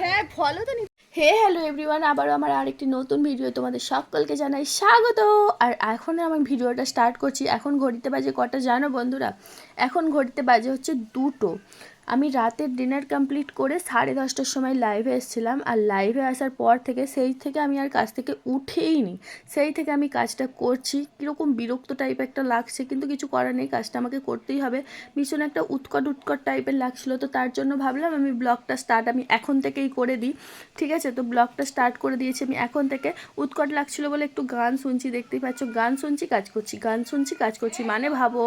হ্যাঁ ফলো তো হে hello everyone আবারও আমার আরেকটি নতুন ভিডিও তোমাদের সকলকে জানাই স্বাগত। আর এখন আমি ভিডিওটা স্টার্ট করছি। এখন ঘড়িতে বাজে কটা জানো বন্ধুরা? এখন ঘড়িতে বাজে হচ্ছে দুটো। আমি রাতের ডিনার কমপ্লিট করে সাড়ে দশটার সময় লাইভে এসেছিলাম আর লাইভে আসার পর থেকে সেই থেকে আমি আর কাজ থেকে উঠেই নি সেই থেকে আমি কাজটা করছি। কীরকম বিরক্ত টাইপ একটা লাগছে, কিন্তু কিছু করার নেই। কাজটা আমাকে করতেই হবে। ভীষণ একটা উৎকট উৎকট টাইপের লাগছিল। তো তার জন্য ভাবলাম আমি ব্লগটা স্টার্ট আমি এখন থেকেই করে দিই। ঠিক আছে? তো ব্লগটা স্টার্ট করে দিয়েছি আমি এখন থেকে। উৎকট লাগছিল বলে একটু গান শুনছি, দেখতেই পাচ্ছ। গান শুনছি, কাজ করছি। গান শুনছি, কাজ করছি। মানে ভাবো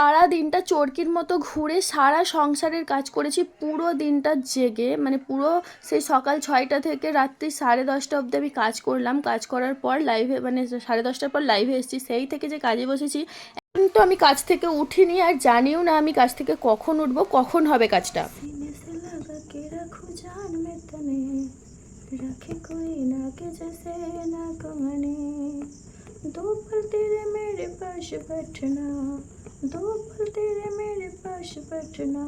সারা দিনটা চরকির মতো ঘুরে সারা সংসারের কাজ করেছি, পুরো দিনটা জেগে। মানে পুরো সেই সকাল ছয়টা থেকে রাত্রি সাড়ে দশটা অবধি আমি কাজ করলাম। কাজ করার পর লাইভে মানে সাড়ে দশটার পর লাইভে এসেছি। সেই থেকে যে কাজে বসেছি, এখন তো আমি কাজ থেকে উঠিনি আর জানিও না আমি কাজ থেকে কখন উঠবো, কখন হবে কাজটা। রাখে না কে জেসে না दो पल तेरे मेरे पास बैठना, दो पल तेरे मेरे पास बैठना।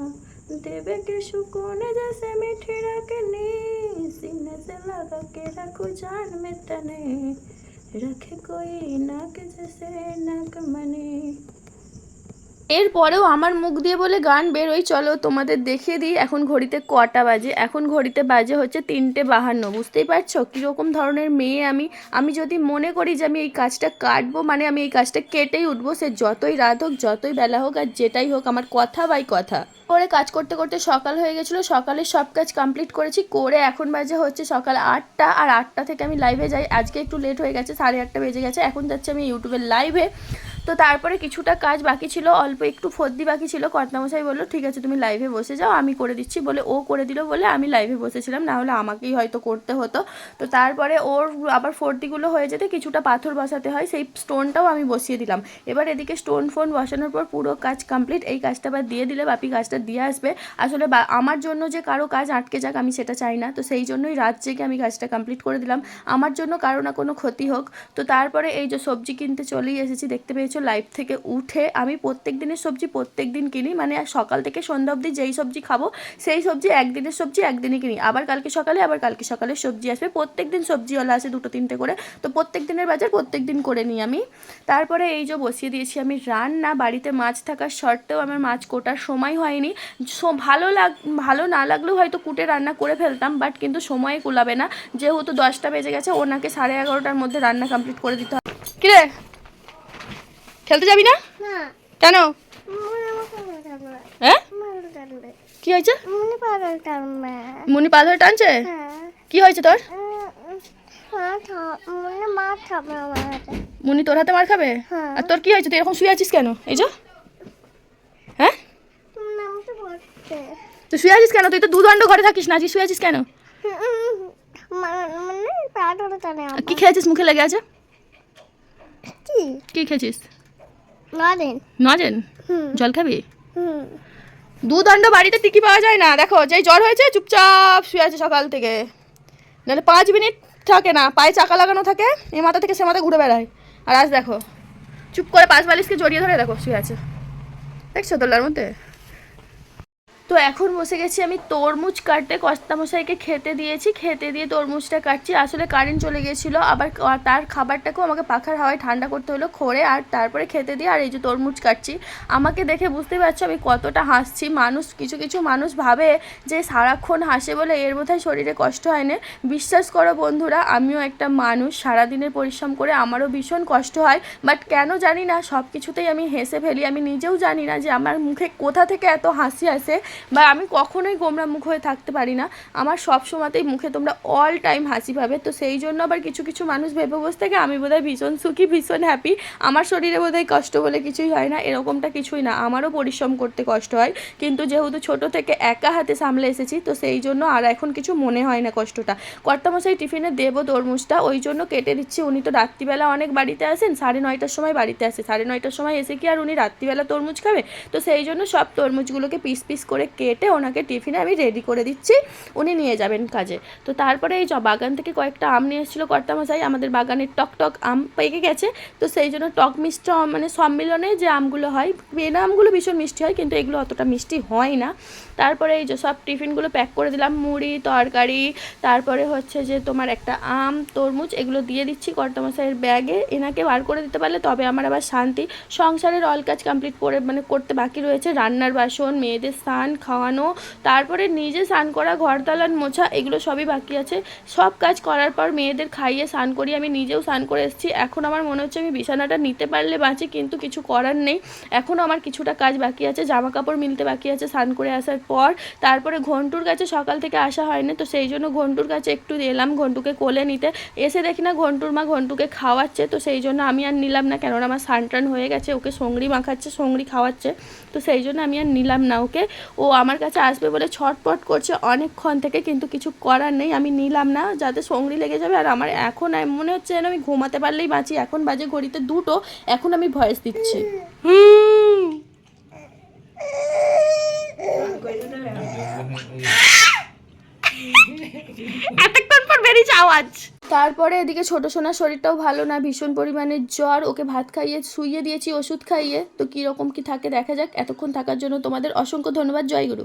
देवे के सुकून जैसे मीठी रखनी सीने से लगा के रखो जान में तने। रखे कोई नाक जैसे नाक कमने এরপরেও আমার মুখ দিয়ে বলে গান বেরোই চলো তোমাদের দেখিয়ে দিই, এখন ঘড়িতে কটা বাজে। এখন ঘড়িতে বাজে হচ্ছে তিনটে বাহান্ন, বুঝতেই পারছ? কীরকম ধরনের মেয়ে আমি। আমি যদি মনে করি যে আমি এই কাজটা কাটবো মানে আমি এই কাজটা কেটেই উঠবো, সে যতই রাত হোক, যতই বেলা হোক, আর যেটাই হোক, আমার কথা বাই কথা। করে কাজ করতে করতে সকাল হয়ে গেছিল সকালে সব কাজ কমপ্লিট করেছি, করে এখন বাজে হচ্ছে সকাল আটটা, আর আটটা থেকে আমি লাইভে যাই। আজকে একটু লেট হয়ে গেছে, সাড়ে আটটা বেজে গেছে, এখন যাচ্ছে আমি ইউটিউবের লাইভে তো তারপরে কিছুটা কাজ বাকি ছিল, অল্প একটু ফর্দি বাকি ছিল। কর্তামশাই বলল, ঠিক আছে, তুমি লাইভে বসে যাও, আমি করে দিচ্ছি। বলে ও করে দিল বলে আমি লাইভে বসেছিলাম, না হলে আমাকেই হয়তো করতে হতো। তো তারপরে ওর আবার ফর্দিগুলো হয়ে যেতে কিছুটা পাথর বসাতে হয়, সেই স্টোনটাও আমি বসিয়ে দিলাম। এবার এদিকে স্টোন ফোন বসানোর পর পুরো কাজ কমপ্লিট এই কাজটা আবার দিয়ে দিলে বাপি কাজটা দিয়ে আসবে। আসলে আমার জন্য যে কারও কাজ আটকে যাক, আমি সেটা চাই না। তো সেই জন্যই রাত জেগে আমি কাজটা কমপ্লিট করে দিলাম। আমার জন্য কারও না কোনো ক্ষতি হোক। তো তারপরে এই যে সবজি কিনতে চলেই এসেছি, দেখতে পেয়েছ লাইভ থেকে উঠে আমি প্রত্যেক দিনের সবজি প্রত্যেক দিন কিনি। মানে সকাল থেকে সন্ধ্যা অবধি যেই সবজি খাব, সেই সবজি একদিনের সবজি একদিনই কিনি। আবার কালকে সকালে, আবার কালকে সকালে সবজি আসবে। প্রত্যেক দিন সবজিওয়ালা আসে দুটো, তিনটে করে। তো প্রত্যেক দিনের বাজার প্রত্যেক দিন করে নিই আমি। তারপরে এই যে বসিয়ে দিয়েছি আমি রান্না। বাড়িতে মাছ থাকার সত্ত্বেও আমার মাছ কোটার সময় হয়নি। ভালো লাগ, ভালো না লাগলেও হয়তো কুটে রান্না করে ফেলতাম বাট কিন্তু সময় কুলাবে না। যেহেতু দশটা বেজে গেছে, ওনাকে সাড়ে এগারোটার মধ্যে রান্না কমপ্লিট করে দিতে হবে। কিরে? খেলতে যাবি না? কেন? হ্যাঁ? কি হয়েছে? মনে পা ধরে টানছে? কি হয়েছে তোর? মনে মুনি তোর হাতে মার খাবে? হ্যাঁ। আর তোর কি হয়েছে? তুই এরকম শুয়ে আছিস কেন? এই যে। হ্যাঁ? তুই শুয়ে আছিস কেন? তুই তো দুদণ্ড ঘরে থাকিস না। আজকে শুয়ে আছিস কেন? কি খেয়েছিস? মুখে লেগে আছে? কি? কি খেয়েছিস? নজেন। জল খাবি? দুদণ্ড বাড়িতে টিকি পাওয়া যায় না। দেখো যেই জ্বর হয়েছে চুপচাপ শুয়ে আছে সকাল থেকে। নাহলে পাঁচ মিনিট থাকে না পায়ে চাকা লাগানো থাকে এ মাথা থেকে সে মাথা ঘুরে বেড়ায়। আর আজ দেখো চুপ করে পাশ বালিশকে জড়িয়ে ধরে দেখো শুয়ে আছে। দেখছ দোলার মধ্যে? তো এখন বসে গেছি আমি তরমুজ কাটতে। কস্তামশাইকে খেতে দিয়েছি, খেতে দিয়ে তরমুজটা কাটছি। আসলে কারেন্ট চলে গেছিল, আবার তার খাবারটাকেও আমাকে পাখার হাওয়ায় ঠান্ডা করতে হলো খড়ে, আর তারপরে খেতে দিয়ে আর এই যে তরমুজ কাটছি। আমাকে দেখে বুঝতে পারছ আমি কতটা হাসছি। মানুষ, কিছু কিছু মানুষ ভাবে যে সারাক্ষণ হাসে বলে এর বোধহয় শরীরে কষ্ট হয় না। বিশ্বাস করো বন্ধুরা, আমিও একটা মানুষ। সারাদিনের পরিশ্রম করে আমারও ভীষণ কষ্ট হয়। বাট কেন জানি না সব কিছুতেই আমি হেসে ফেলি। আমি নিজেও জানি না যে আমার মুখে কোথা থেকে এত হাসি আসে। বা আমি কখনোই গোমরা মুখ হয়ে থাকতে পারি না। আমার সব সময়তেই মুখে তোমরা অল টাইম হাসি পাবে। তো সেই জন্য আবার কিছু কিছু মানুষ ভেবে বসে থাকে, আমি বোধহয় ভীষণ সুখী, ভীষণ হ্যাপি আমার শরীরে বোধহয় কষ্ট বলে কিছুই হয় না, এরকমটা কিছুই না। আমারও পরিশ্রম করতে কষ্ট হয়। কিন্তু যেহেতু ছোট থেকে একা হাতে সামলে এসেছি, তো সেই জন্য আর এখন কিছু মনে হয় না কষ্টটা। কর্তামশাই টিফিনে দেবো তরমুজটা, ওই জন্য কেটে দিচ্ছি উনি তো রাত্রিবেলা অনেক বাড়িতে আসেন, সাড়ে নয়টার সময় বাড়িতে আসে। সাড়ে নয়টার সময় এসে কি আর উনি রাত্রিবেলা তরমুজ খাবে? তো সেই জন্য সব তরমুজগুলোকে পিস পিস করে কেটে ওনাকে টিফিনে আমি রেডি করে দিচ্ছি, উনি নিয়ে যাবেন কাজে। তো তারপরে এই বাগান থেকে কয়েকটা আম নিয়ে এসেছিল কর্তামশাই, আমাদের বাগানের টক টক আম পেকে গেছে। তো সেই জন্য টক মিষ্টি মানে সম্মিলনে যে আমগুলো হয়, বেনা আমগুলো ভীষণ মিষ্টি হয়, কিন্তু এগুলো অতটা মিষ্টি হয় না। তারপরে এই যে সব টিফিনগুলো প্যাক করে দিলাম, মুড়ি, তরকারি, তারপরে হচ্ছে যে তোমার একটা আম, তরমুজ, এগুলো দিয়ে দিচ্ছি কর্তামশাইয়ের ব্যাগে। এনাকে বার করে দিতে পারলে, তবে আমার আবার শান্তি। সংসারের অল কাজ কমপ্লিট করে মানে করতে বাকি রয়েছে। রান্নার বাসন, মেয়েদের স্নান খাওয়ানো, তারপরে নিজে স্নান করা, ঘর দালান মোছা, এগুলো সবই বাকি আছে। সব কাজ করার পর মেয়েদের খাইয়ে স্নান করি, আমি নিজেও স্নান করে এসেছি। এখন আমার মনে হচ্ছে আমি বিছানাটা নিতে পারলে বাঁচি, কিন্তু কিছু করার নেই। এখনও আমার কিছুটা কাজ বাকি আছে জামা কাপড় মিলতে বাকি আছে স্নান করে আসার পর। তারপরে ঘন্টুর কাছে সকাল থেকে আসা হয়নি, তো সেই জন্য ঘন্টুর কাছে একটু এলাম, ঘন্টুকে কোলে নিতে। এসে দেখি না ঘন্টুর মা ঘন্টুকে খাওয়াচ্ছে, তো সেই জন্য আমি আর নিলাম না, কেননা আমার সান টান হয়ে গেছে, ওকে সঙ্গড়ি মাখাচ্ছে, সঙ্গড়ি খাওয়াচ্ছে। তো সেই জন্য আমি আর নিলাম না ওকে। ও আমার কাছে আসবে বলে ছটপট করছে অনেকক্ষণ থেকে কিন্তু কিছু করার নেই। আমি নিলাম না যাতে সঙ্গড়ি লেগে যাবে। আর আমার এখন মনে হচ্ছে যেন আমি ঘুমাতে পারলেই বাঁচি। এখন বাজে ঘড়িতে দুটো এখন আমি ভয়েস দিচ্ছি। হুম। এতক্ষণ পর বেরিয়েছে আওয়াজ। তারপরে এদিকে ছোট সোনার শরীরটাও ভালো না, ভীষণ পরিমাণে জ্বর, ওকে ভাত খাইয়ে, শুইয়ে দিয়েছি, ওষুধ খাইয়ে। তো কীরকম কি থাকে দেখা যাক, এতক্ষণ থাকার জন্য তোমাদের অসংখ্য ধন্যবাদ, জয়গুরু।